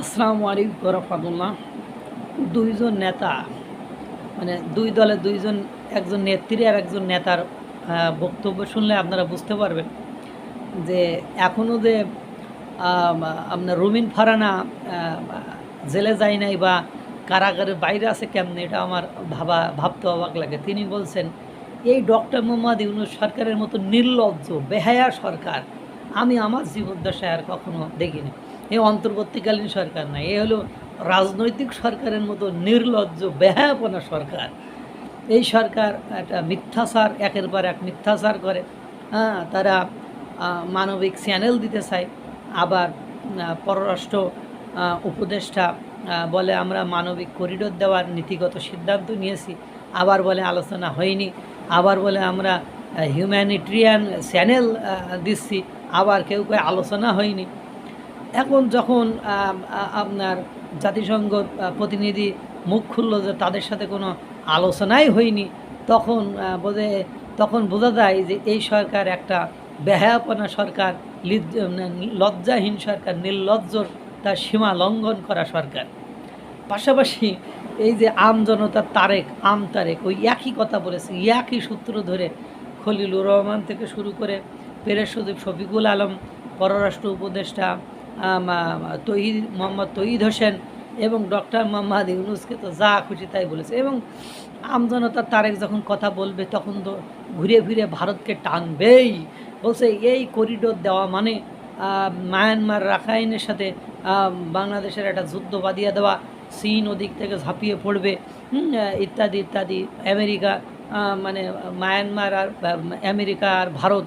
আসসালামু আলাইকুম রহমতুল্লাহ। দুইজন নেতা মানে দুই দলে দুইজন, একজন নেত্রী আর একজন নেতার বক্তব্য শুনলে আপনারা বুঝতে পারবেন যে এখনও যে আপনার রুমিন ফারানা জেলে যায় নাই বা কারাগারের বাইরে আছে কেমনে, এটা আমার ভাবা, ভাবতে অবাক লাগে। তিনি বলছেন, এই ডক্টর মোহাম্মদ ইউনুস সরকারের মতো নির্লজ্জ, বেহায়া সরকার আমি আমার জীবদ্দশায় আর কখনো দেখিনি। এই অন্তর্বর্তীকালীন সরকার না এ হলো রাজনৈতিক সরকারের মতো নির্লজ্জ, বেহায়াপনা সরকার। এই সরকার একটা মিথ্যাচার, একের পর এক মিথ্যাচার করে। হ্যাঁ তারা মানবিক চ্যানেল দিতে চায়। আবার পররাষ্ট্র উপদেষ্টা বলে আমরা মানবিক করিডোর দেওয়ার নীতিগত সিদ্ধান্ত নিয়েছি। আবার বলে আলোচনা হয়নি। আবার বলে আমরা হিউম্যানিটেরিয়ান চ্যানেল দিচ্ছি। আবার কেউ কেউ আলোচনা হয়নি। এখন যখন আপনার জাতিসংঘ প্রতিনিধি মুখ খুললো যে তাদের সাথে কোনো আলোচনাই হয়নি, তখন বোধে তখন বোঝা যায় যে এই সরকার একটা বেহায়াপনা সরকার, লিজ- লজ্জাহীন সরকার নির্লজ্জর তার সীমা লঙ্ঘন করা সরকার। পাশাপাশি এই যে আম জনতার তারেক, আম তারেক, ওই একই কথা বলেছে, একই সূত্র ধরে খলিলুর রহমান থেকে শুরু করে পেরেশ সদীপ শফিকুল আলম, পররাষ্ট্র উপদেষ্টা তহিদ, মোহাম্মদ তহিদ হোসেন এবং ডক্টর মোহাম্মদ ইউনুসকে তো যা খুশি তাই বলেছে। এবং আমজনতার তারেক যখন কথা বলবে, তখন তো ঘুরে ফিরে ভারতকে টানবেই। বলছে, এই করিডোর দেওয়া মানে মায়ানমার রাখাইনের সাথে বাংলাদেশের একটা যুদ্ধ বাদিয়ে দেওয়া। চীন ওদিক থেকে ঝাঁপিয়ে পড়বে। ইত্যাদি ইত্যাদি। আমেরিকা মানে মায়ানমার আর আমেরিকা আর ভারত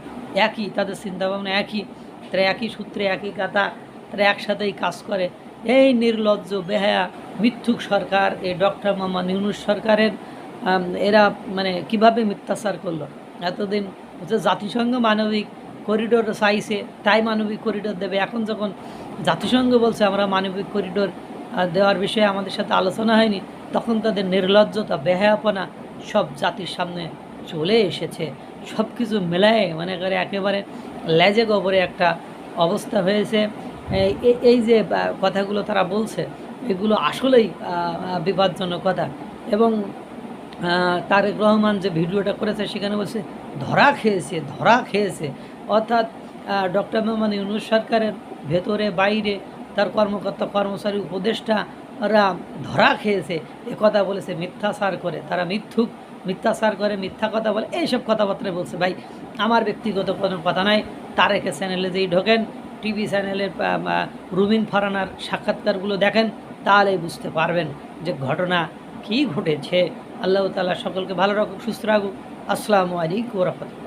একই, তাদের চিন্তাভাবনা একই। তারা একই সূত্রে একই কাতা তারা একসাথেই কাজ করে। এই নির্লজ্জ, বেহায়া, মিথ্যুক সরকার, এই ডক্টর মোহাম্মদ ইউনুস সরকারের এরা মানে কীভাবে মিথ্যাচার করল? এতদিন হচ্ছে জাতিসংঘ মানবিক করিডোর চাইছে, তাই মানবিক করিডোর দেবে। এখন যখন জাতিসংঘ বলছে আমরা মানবিক করিডোর দেওয়ার বিষয়ে আমাদের সাথে আলোচনা হয়নি, তখন তাদের নির্লজ্জতা, বেহায়াপনা সব জাতির সামনে চলে এসেছে। সব কিছু মেলায় মানে করে একেবারে লেজে গবরে একটা অবস্থা হয়েছে। এই- যে কথাগুলো তারা বলছে, এগুলো আসলেই বিপজ্জনক কথা। এবং তারেক রহমান যে ভিডিওটা করেছে, সেখানে বলছে, ধরা খেয়েছে ধরা খেয়েছে। অর্থাৎ ডক্টর মোহাম্মদ ইউনুস সরকারের ভেতরে, বাইরে, তার কর্মকর্তা, কর্মচারী, উপদেষ্টারা ধরা খেয়েছে, এ কথা বলেছে, মিথ্যাচার করে। তারা মিথ্যুক, মিথ্যাচার করে, মিথ্যা কথা বলে, এইসব কথাবার্তা বলছে। ভাই, আমার ব্যক্তিগত কোনো কথা নাই, তারেকের চ্যানেলে যেই ঢোকেন টিভি চ্যানেলের রুমিন ফারানার সাক্ষাৎকারগুলো দেখেন তাহলে বুঝতে পারবেন যে ঘটনা কি ঘটেছে। আল্লাহ তালা সকলকে ভালো রাখুক, সুস্থ রাখুক। আসসালামু আলাইকুম রহমতুল্লাহ।